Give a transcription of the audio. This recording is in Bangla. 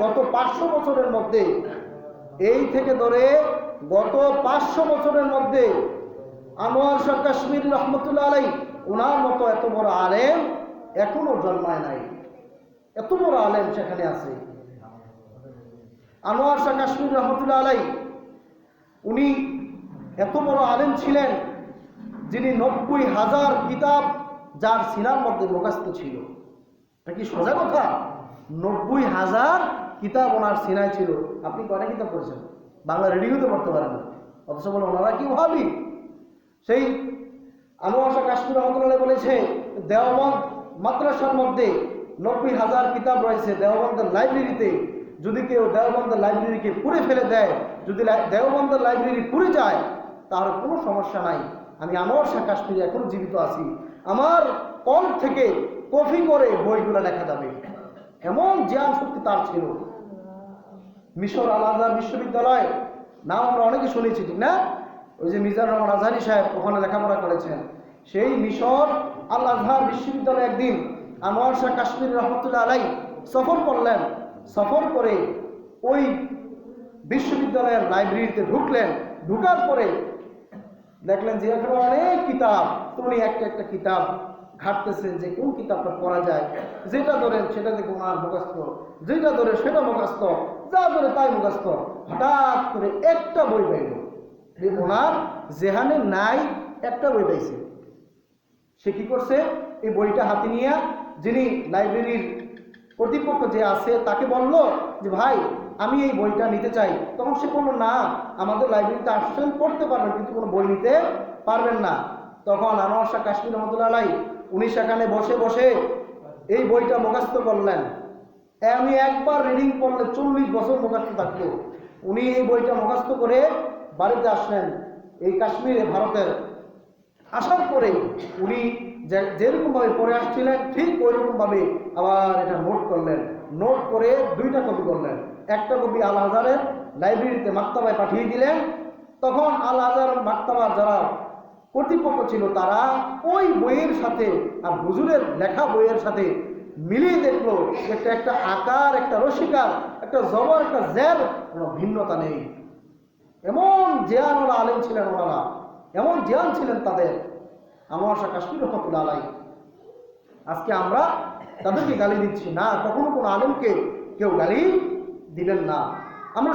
গত পাঁচশো বছরের মধ্যে, এই থেকে ধরে গত পাঁচশো বছরের মধ্যে আনোয়ার শাহ কাশ্মীর রহমতুল্লাহ আলাই ওনার মতো এত বড় আলেম এখনও জন্মায় নাই। এত বড় আলেম সেখানে আছে। আনোয়ার শাহ কাশ্মীর রহমতুল্লাহ আলাই, উনি এত বড় আলেম ছিলেন যিনি নব্বই হাজার কিতাব যার সিনার মধ্যে মুখাস্ত ছিল। এটা কি সোজা কথা? নব্বই হাজার কিতাব ওনার সিনায় ছিল। আপনি কয়টা কিতাব পড়েছেন? বাংলা রেডিওতে পড়তে পারেন। অথচ বলে ওনারা কি ভাবি সেই আনোয়ার শাহ কাশ্মীর রহমতুল্লাহ বলেছে, দেওবন্দ মাদ্রাসার মধ্যে নব্বই হাজার কিতাব রয়েছে। দেওবন্দের লাইব্রেরিতে যদি কেউ দেওবন্দের লাইব্রেরিকে পুড়ে ফেলে দেয়, যদি দেওবন্দের লাইব্রেরি পুড়ে যায় তাহলে কোনো সমস্যা নাই। আমি আনোয়ার শাহ কাশ্মীরে এখনও জীবিত আছি। আমার কল থেকে কপি করে বইগুলো লেখা যাবে। এমন জ্ঞান শক্তি তার ছিল। মিশর আল আজহার বিশ্ববিদ্যালয়, নাম আমরা অনেকে শুনেছি, ঠিক না? ওই যে মিজার রহমান আজহারি সাহেব ওখানে লেখাপড়া করেছেন। সেই মিশর আল আজহার বিশ্ববিদ্যালয়ে একদিন আনোয়ার শাহ কাশ্মীর রহমতুল্লাহ আলাই সফর করলেন। সফর করে ওই বিশ্ববিদ্যালয়ের লাইব্রেরিতে ঢুকলেন। ঢুকার পরে দেখলেন যে এখানে অনেক কিতাব উনি একটা একটা কিতাব ঘাটতেছেন যে কোন কিতাবটা পড়া যায়, যেটা ধরেন সেটা দেখে ওনার মুখস্থ। যেটা ধরে সেটা মুখস্থ, যা ধরে তাই মুখস্থ। হঠাৎ করে একটা বই পাইল। ওনার যেহানে নাই একটা বই পাইছে। সে কি করছে? এই বইটা হাতে নিয়ে যিনি লাইব্রেরির কর্তৃপক্ষ যে আছে তাকে বলল যে, ভাই, আমি এই বইটা নিতে চাই। তখন সে বলল, না, আমাদের লাইব্রেরিতে আসছেন পড়তে পারবেন, কিন্তু কোনো বই নিতে পারবেন না। তখন আনোয়ার শাহ কাশ্মীর রহমতুল্লাহ উনি সেখানে বসে বসে এই বইটা মুখস্থ করলেন। আমি একবার রিডিং পড়লে চল্লিশ বছর মুখস্থ থাকতো। উনি এই বইটা মুখস্থ করে বাড়িতে আসলেন এই কাশ্মীরে, ভারতের। আসার পরে উনি যেরকমভাবে পড়ে আসছিলেন, ঠিক ওইরকমভাবে আবার এটা নোট করলেন। নোট করে দুইটা কপি করলেন। একটা কপি আল আজহারের লাইব্রেরিতে মাক্তাবায় পাঠিয়ে দিলেন। তখন আল আজহার মাক্তাবার যারা কর্তৃপক্ষ ছিল তারা ওই বইয়ের সাথে আর হুজুরের লেখা বইয়ের সাথে মিলিয়ে দেখল একটা একটা আকার, একটা রসিকার, একটা জবর, একটা জ্যার কোনো ভিন্নতা নেই। এমন জিয়ান ওরা আলেম ছিলেন ওনারা, এমন জিয়ান ছিলেন তাদের। আমার শাহ কাশ্মীর রহমতুল্লাহ আলাই আজকে আমরা তাদেরকে গালি দিচ্ছি। না, কখনো কোনো আলেমকে কেউ গালি দিবেন না। আমরা